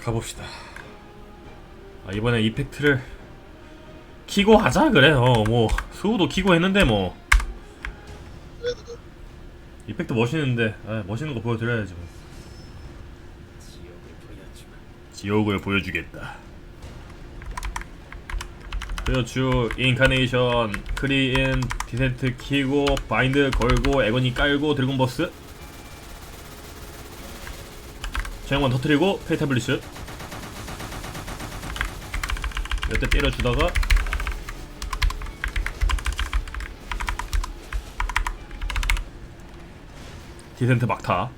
가봅시다. 아, 이번에 이펙트를 키고 하자 그래. 어, 뭐 수호도 키고 했는데 뭐 이펙트 멋있는데 아, 멋있는 거 보여드려야지. 뭐. 지옥을 보여주겠다. 그렇죠. 인카네이션, 크리인, 디센트 키고, 바인드 걸고, 에거니 깔고, 드래곤 버스. 저양만 터트리고, 페이타블리스. 몇 대 때려주다가, 디센트 막타.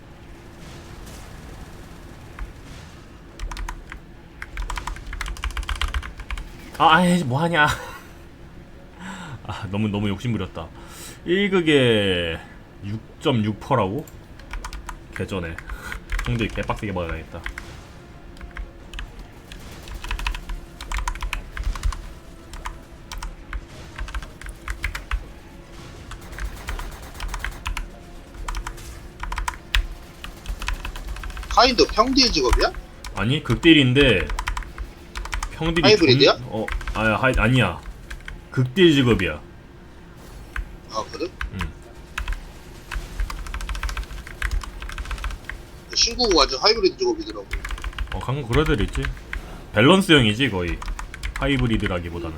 아, 아이, 뭐하냐. 아, 너무, 너무 욕심부렸다. 1극에 6.6%라고? 개전에. 형들 개빡세게 받아야겠다. 카인도 평디의 직업이야? 아니, 극딜인데, 평딜이. 하이브리드야? 존- 어, 아, 하이, 아니야. 극딜 직업이야. 아 그래? 응. 신구가 완전 하이브리드 직업이더라고 어, 강국 그런 애들 있지. 밸런스형이지, 거의. 하이브리드라기보다는.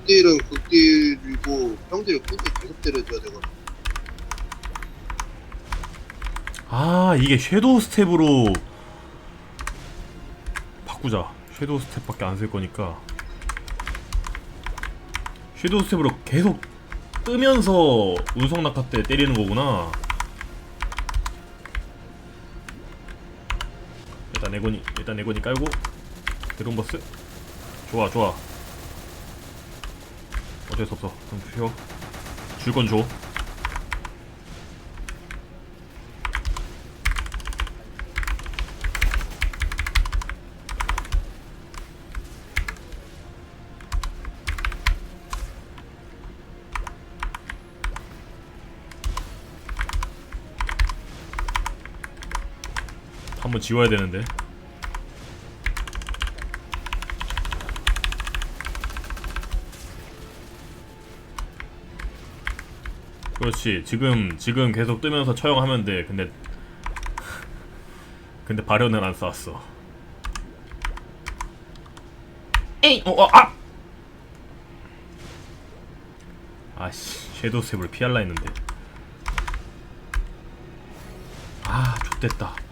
극딜은 극딜이고 평딜은 평딜 계속 때려줘야 되거든 아 이게 섀도우 스텝으로 바꾸자 섀도우 스텝밖에 안 쓸 거니까 섀도우 스텝으로 계속 뜨면서 운석 낙하 때 때리는 거구나 일단 네고니 일단 네고니 깔고. 드론버스. 좋아 좋아. 어쩔 수 없어. 그럼 쉬어 줄건 줘. 지워야 되는데. 그렇지. 지금 지금 계속 뜨면서 처형하면 돼. 근데 근데 발현은 안 쌓았어. 에이, 어, 어, 아! 아씨, 섀도우 스텝을 피할라 했는데. 아, 좋됐다.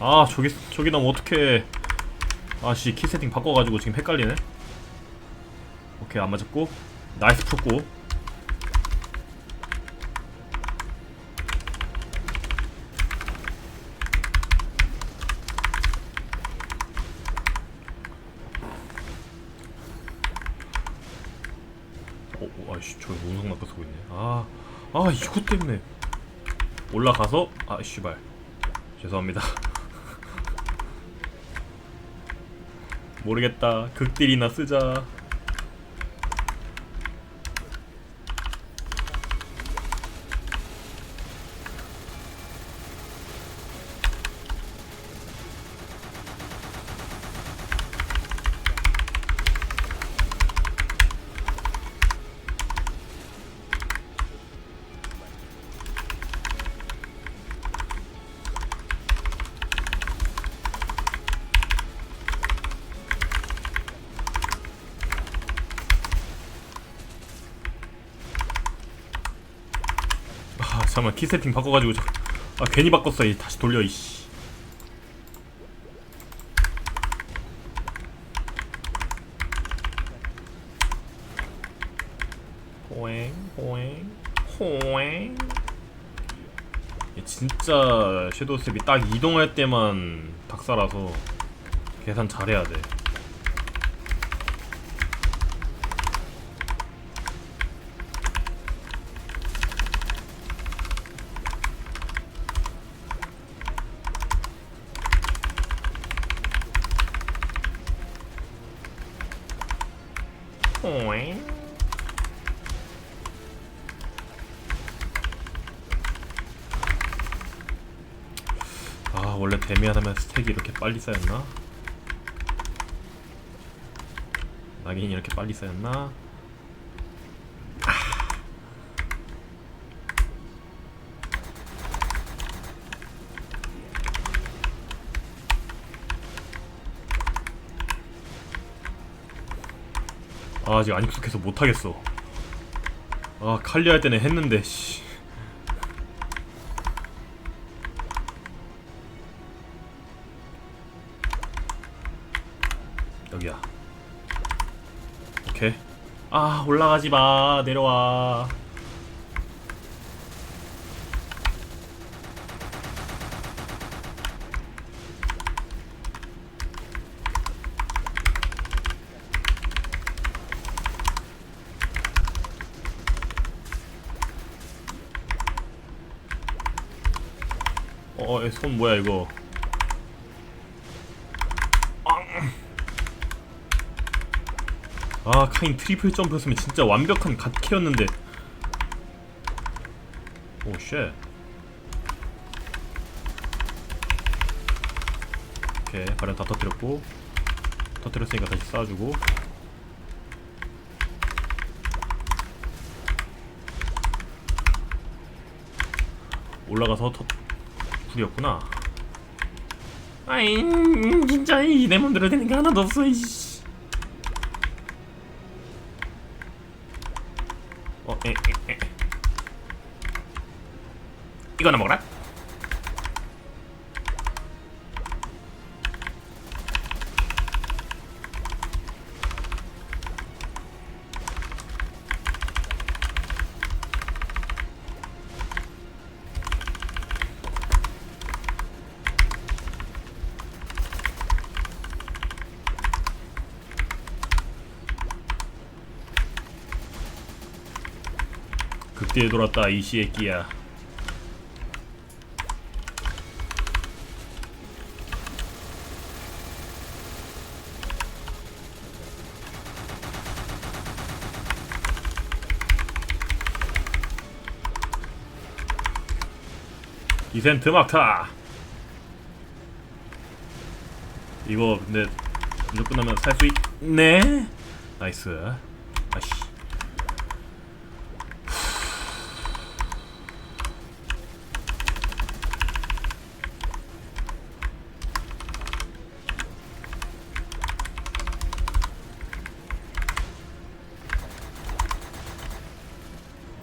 아 저기 저기 나면 어떡해. 아씨 키 세팅 바꿔가지고 지금 헷갈리네. 오케이 안 맞았고. 나이스 풀고. 어, 어 아이씨 저 운석 낙하 쓰고 있네. 아아 아, 이거 때문에. 올라가서 아 씨발. 죄송합니다 모르겠다. 극딜이나 쓰자. 아 잠깐만 키 세팅 바꿔가지고 저- 아 괜히 바꿨어. 이 다시 돌려 이씨. 호잉 호잉 호잉. 얘 진짜 섀도우 스텝이 딱 이동할 때만 박살라서 계산 잘해야 돼 오잉. 아 원래 데미안하면 스택이 이렇게 빨리 쌓였나? 낙인이 이렇게 빨리 쌓였나? 아 아직 안 익숙해서 못하겠어 아 칼리 할 때는 했는데 씨 아 올라가지 마 내려와 어, 손 뭐야 이거? 아, 카인 트리플 점프였으면 진짜 완벽한 갓캐였는데. 오, 쉣. 오케이, 발현 다 터뜨렸고. 터뜨렸으니까 다시 쏴주고. 올라가서 터, 불이었구나. 아이 진짜 이내 맘대로 되는 게 하나도 없어 이씨. 어, 에, 에, 에. 이거나 먹어라. 극대에 돌았다 이 씨애끼야. 이센트 막타. 이거 근데 이거 끝나면 살 수 있네. 나이스. 아씨.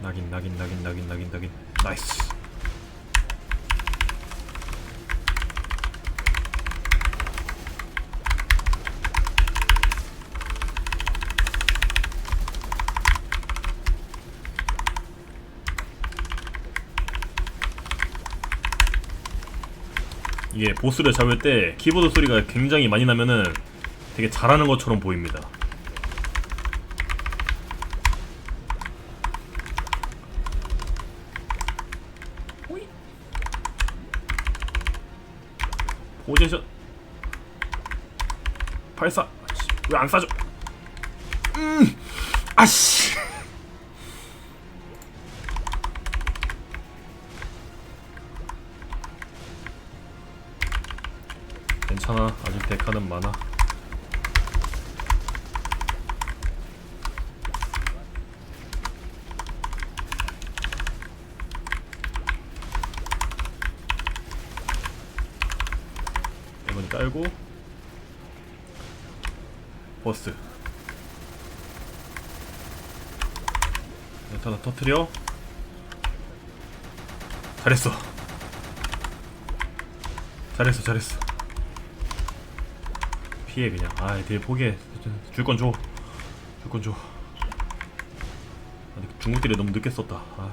낙인 낙인 낙인 낙인 낙인 낙인 나이스 이게 보스를 잡을 때 키보드 소리가 굉장히 많이 나면은 되게 잘하는 것처럼 보입니다. 포지션. 발사. 왜안 쏴줘? 음! 아씨 괜찮아. 아직 데카는 많아. 이건 깔고. 버스. 일단 다 터트려. 잘했어. 잘했어 잘했어 피해 그냥. 아 딜 포기해. 줄 건 줘. 줄 건 줘. 아니 중국딜에 너무 늦게 썼다. 아.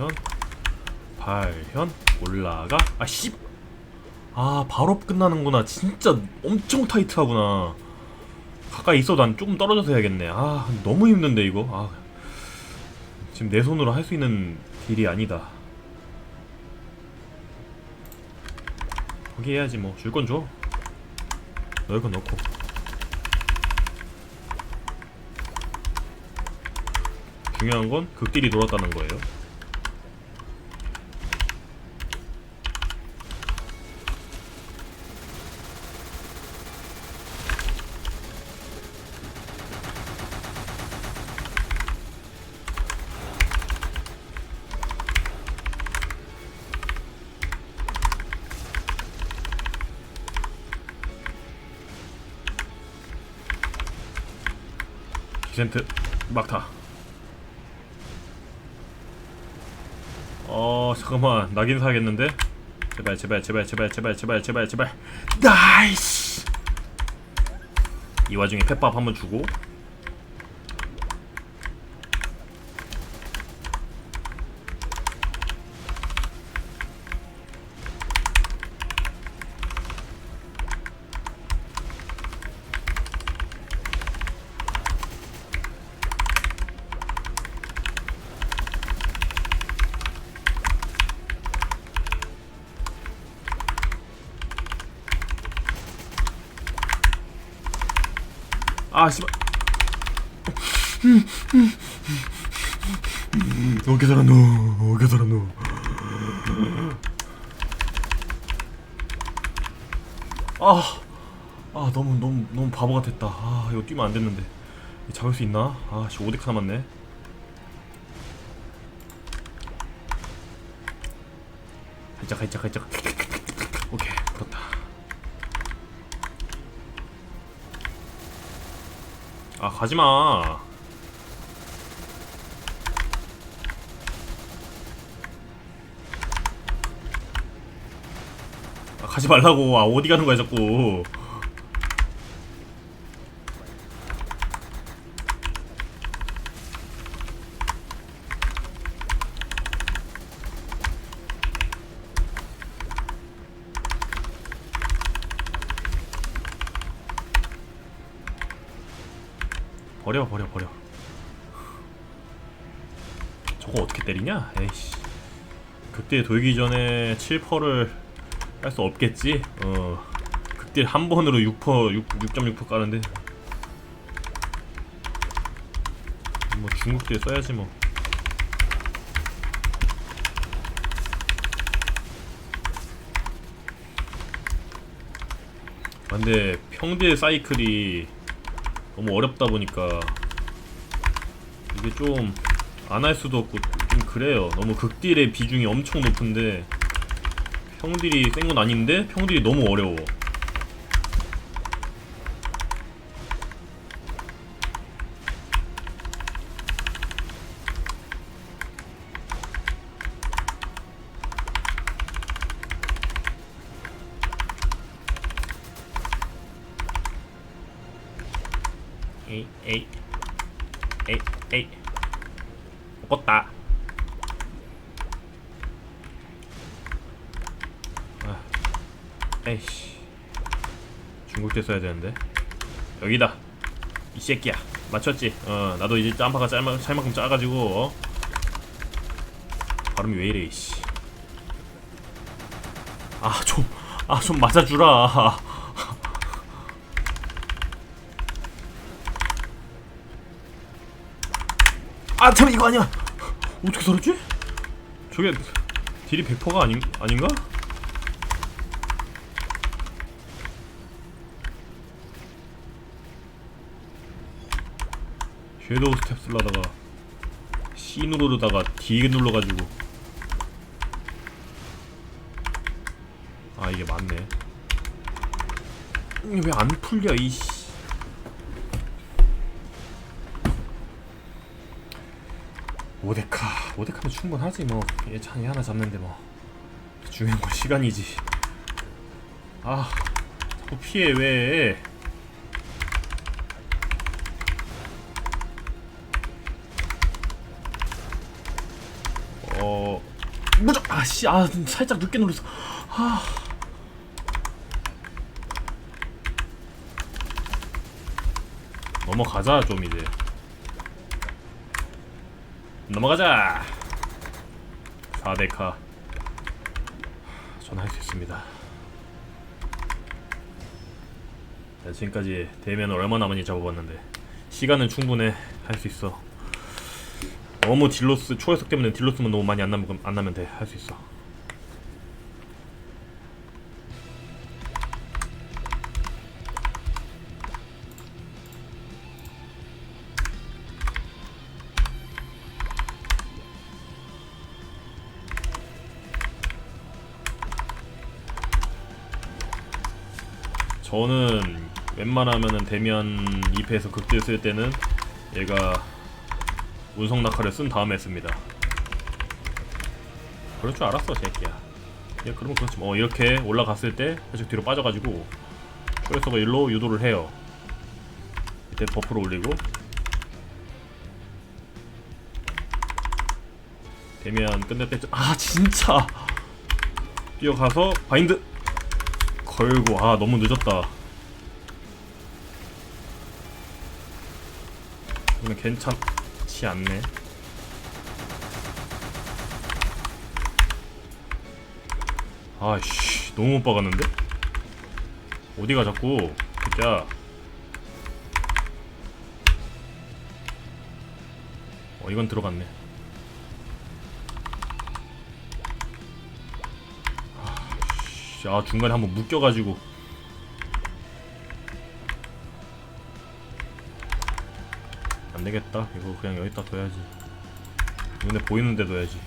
발현. 발현. 올라가. 아 씨. 아 바로 끝나는구나. 진짜 엄청 타이트하구나. 가까이 있어도 난 조금 떨어져서 해야겠네. 아 너무 힘든데 이거. 아. 지금 내 손으로 할 수 있는 딜이 아니다. 거기 해야지 뭐. 줄 건 줘. 넣을 건 넣고 중요한 건 극딜이 돌았다는 거예요 기센트 막타. 어 잠깐만. 낙인 사야겠는데? 제발 제발 제발 제발 제발 제발 제발 제발. 나이스! 이 와중에 펫밥 한번 주고 아 씨발 어깨 살았노 어깨 살았노 아, 아 너무 너무 너무 바보 같았다. 아 이거 뛰면 안 됐는데 잡을 수 있나? 아씨 5덱 남았네. 살짝 살짝 살짝. 오케이 그렇다. 아 가지마. 가지 말라고. 아 어디 가는 거야 자꾸. 버려 버려 버려. 저거 어떻게 때리냐? 에이씨. 그때 돌기 전에 7퍼를 할 수 없겠지? 어. 그때 한 번으로 6퍼 6, 6.6퍼 까는데 뭐 중국 때 써야지 뭐. 아, 근데 평대 사이클이 너무 어렵다 보니까 이게 좀 안 할 수도 없고 좀 그래요. 너무 극딜의 비중이 엄청 높은데 평딜이 센 건 아닌데 평딜이 너무 어려워. 에이 에이 에이 에이 먹었다 에이씨 중국 때 써야 되는데 여기다 이 새끼야 맞췄지 어 나도 이제 짬파가 짤마, 짤만큼 짜가지고 어? 발음이 왜 이래 이씨 아 좀 아 좀 맞아주라 아, 참 이거 아니야. 어떻게 살았지? 저게 딜이 100%가 아닌 아닌가? 섀도우 스텝 쓰려다가 C 누르다가 D 눌러가지고. 아 이게 맞네. 이게 왜안 풀려 이씨. 오데카. 오데카면 충분하지 뭐. 예찬이 하나 잡는데 뭐. 중요한 건 시간이지. 아 자꾸 피해 왜 무적 아씨 아 살짝 늦게 눌렀어. 아 넘어가자 좀 이제. 넘어가자. 4대카. 전할 수 있습니다. 자, 지금까지 대면을 얼마나 많이 잡아봤는데 시간은 충분해. 할 수 있어 너무 딜로스 초회석 때문에 딜로스만 너무 많이 안 나면 안 나면 돼. 할 수 있어. 저는 웬만하면은 대면 2패에서 극딜 쓸 때는 얘가 운석 낙하를 쓴 다음에 씁니다. 그럴 줄 알았어, 새끼야. 예, 그러면 그렇지 뭐. 어, 이렇게 올라갔을 때 살짝 뒤로 빠져가지고 초에서가 일로 유도를 해요. 이때 버프를 올리고 되면 끝낼 때쯤 아 진짜 뛰어가서 바인드 걸고 아 너무 늦었다. 그러면 괜찮 지 않네. 아씨 너무 못 박았는데? 어디가 자꾸 진짜 어 이건 들어갔네 아씨 아 중간에 한번 묶여가지고 안되겠다. 이거 그냥 여기다 둬야지. 눈에 보이는데 둬야지.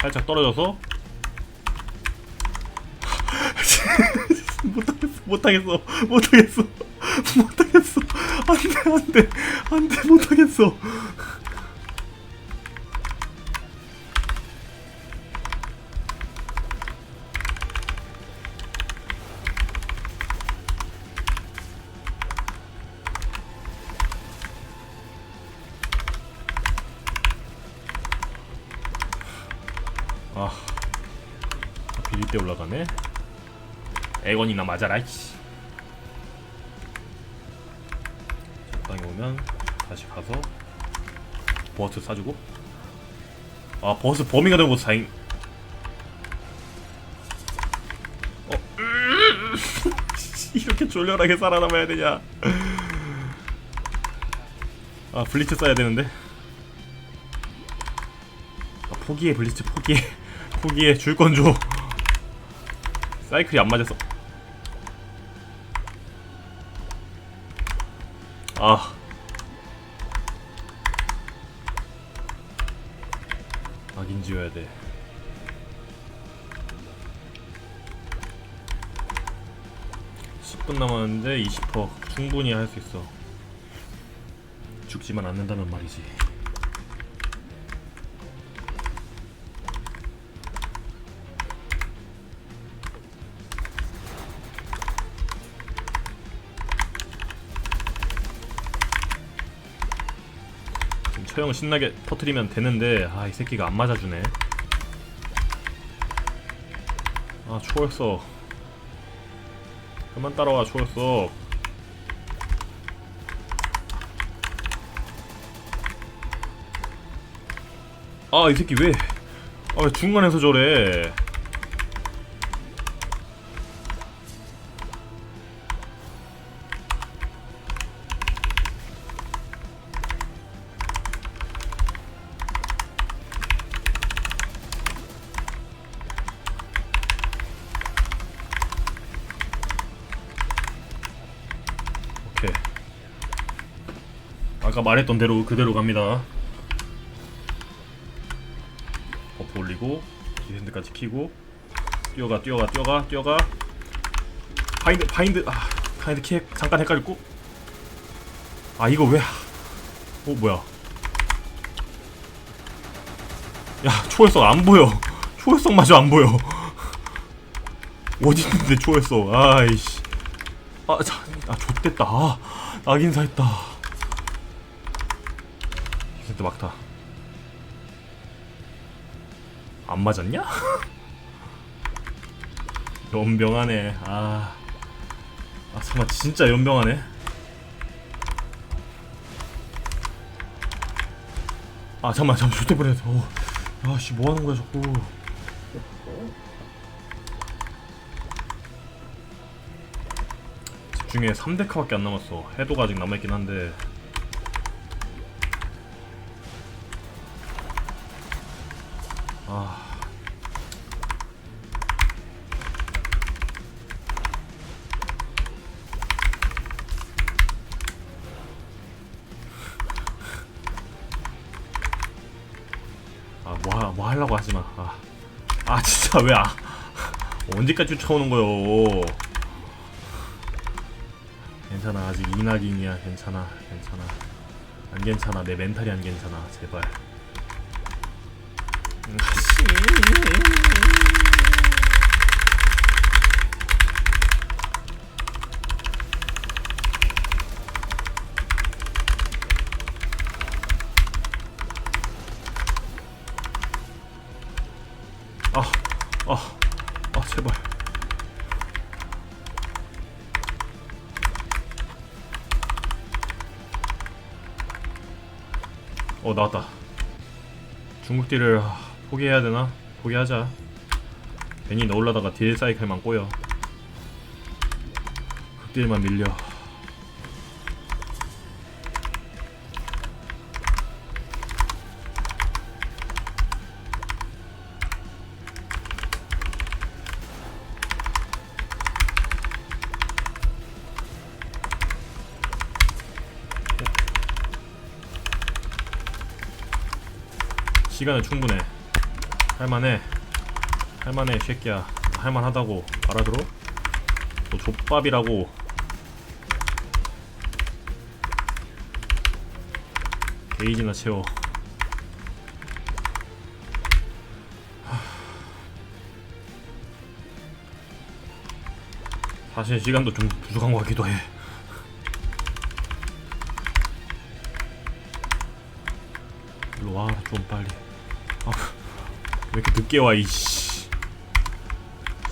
살짝 떨어져서 못하겠어. 못하겠어. 못하겠어. 안돼 안돼. 안돼 못하겠어. 아 비릴 때 올라가네 에건이나 맞아라 이씨. 적당히 오면 다시 가서 버스 사주고. 아 버스 범위가 것도 다행. 어 음. 이렇게 졸렬하게 살아남아야 되냐. 아 블리츠 써야 되는데. 아, 포기해 블리츠 포기해. 포기해 줄 건 줘. 사이클이 안 맞았어 (10분) 남았는데 (20%) 충분히 할 수 있어. 죽지만 않는다면 말이지. 처형 신나게 터트리면 되는데 아 이 새끼가 안 맞아주네. 아 초월서 그만 따라와 초월서 아이 새끼 왜? 아, 왜 중간에서 저래 아까 말했던 대로 그대로 갑니다 버프 올리고 디센트까지 키고 뛰어가 뛰어가 뛰어가 뛰어가 파인드 파인드 아 파인드 킥 잠깐 헷갈렸고 아 이거 왜? 어 뭐야? 야 초월석 안 보여. 초월석 마저 안 보여. 어디 있는데 초월석? 아이씨. 아, 자, 아, 좆됐다. 아, 악인사했다. 이때 막타. 안 맞았냐? 연병하네. 아, 아 잠깐 진짜 연병하네. 아 잠만 잠만 뻔했어. 어. 아씨 뭐 하는 거야 자꾸. 집중에 3데카밖에 안 남았어. 해도가 아직 남아있긴 한데. 진짜 왜 아, 언제까지 쫓아오는 거요? 괜찮아, 아직 이낙인이야. 괜찮아, 괜찮아. 안 괜찮아, 내 멘탈이 안 괜찮아. 제발. 음, 어, 나왔다. 중국 딜을 아, 포기해야 되나? 포기하자. 괜히 넣으려다가 딜 사이클만 꼬여. 극딜만 밀려. 시간은 충분해. 할만해. 할만해, 이 새끼야. 할만하다고 알아들어? 너 족밥이라고. 게이지나 채워. 하. 사실 시간도 좀 부족한 것 같기도 해. 일로 와, 좀 빨리. 아, 왜 이렇게 늦게 와, 이씨.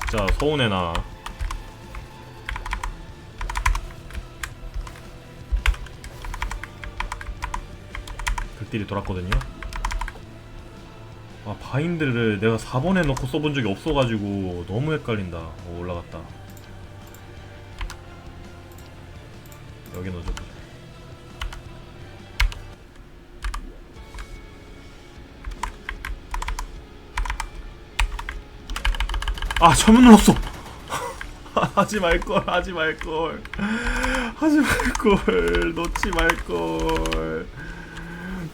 진짜 서운해, 나. 극딜이 돌았거든요. 아, 바인드를 내가 4번에 넣고 써본 적이 없어가지고 너무 헷갈린다. 오, 올라갔다. 여기 넣어줘. 아 잘못 눌렀어. 하지 말걸 하지 말걸. 하지 말걸. 놓지 말걸.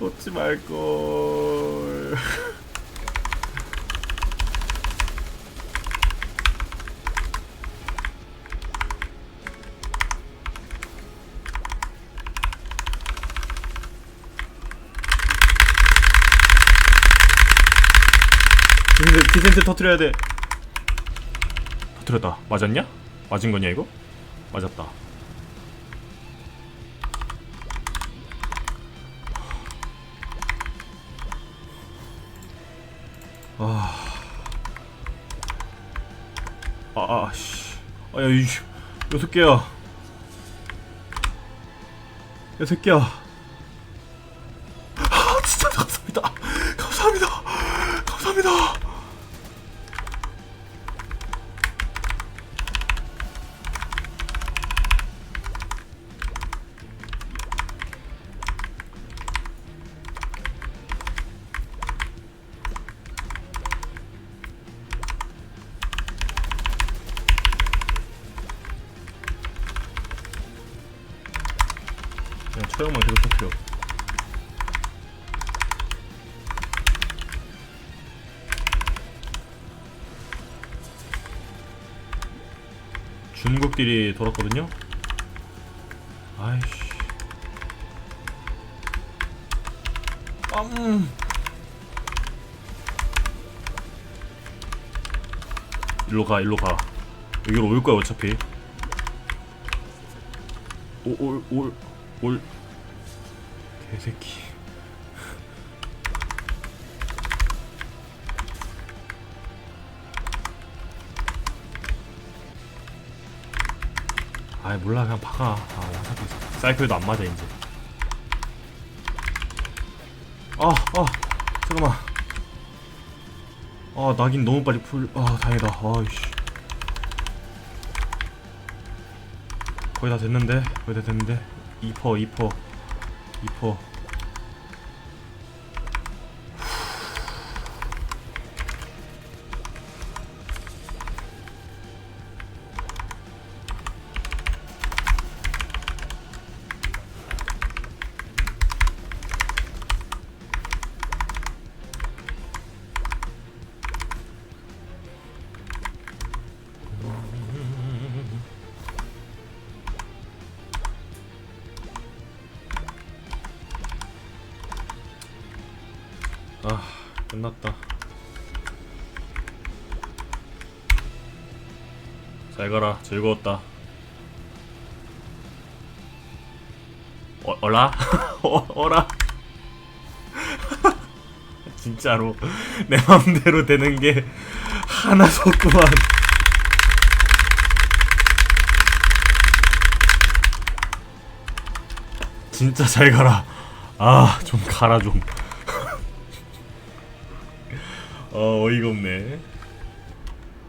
놓지 말걸. 디센트 터트려야 돼 터트렸다. 맞았냐? 맞은 거냐 이거? 맞았다. 아, 아, 아, 씨, 아, 야, 이 여섯 개야. 여섯 개야. 그냥 처형만 계속 터뜨려. 중국 딜이 돌았거든요. 아이씨. 음. 일로 가 일로 가 여기로 올 거야 어차피 올 올 올 올 개새끼 아이 몰라 그냥 박아 아 어차피 사이클도 안 맞아 이제 아, 아, 잠깐만. 아, 낙인 너무 빨리 풀, 아, 다행이다. 아이씨. 거의 다 됐는데? 거의 다 됐는데? 2퍼, 2퍼, 2퍼. 즐거웠다. 어, 어라? 어, 어라? 진짜로 내 맘대로 되는 게 하나도 없구만. 진짜 잘 가라. 아, 좀 가라 좀. 어 어이가 없네.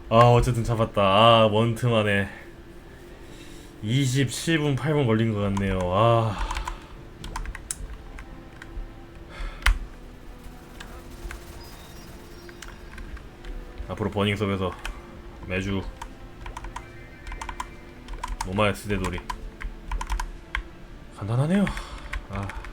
아 어쨌든 잡았다. 아 원트 만에 27분 8분 걸린 것 같네요. 아. 앞으로 버닝섭에서 매주 노마의 스데돌이 간단하네요. 아.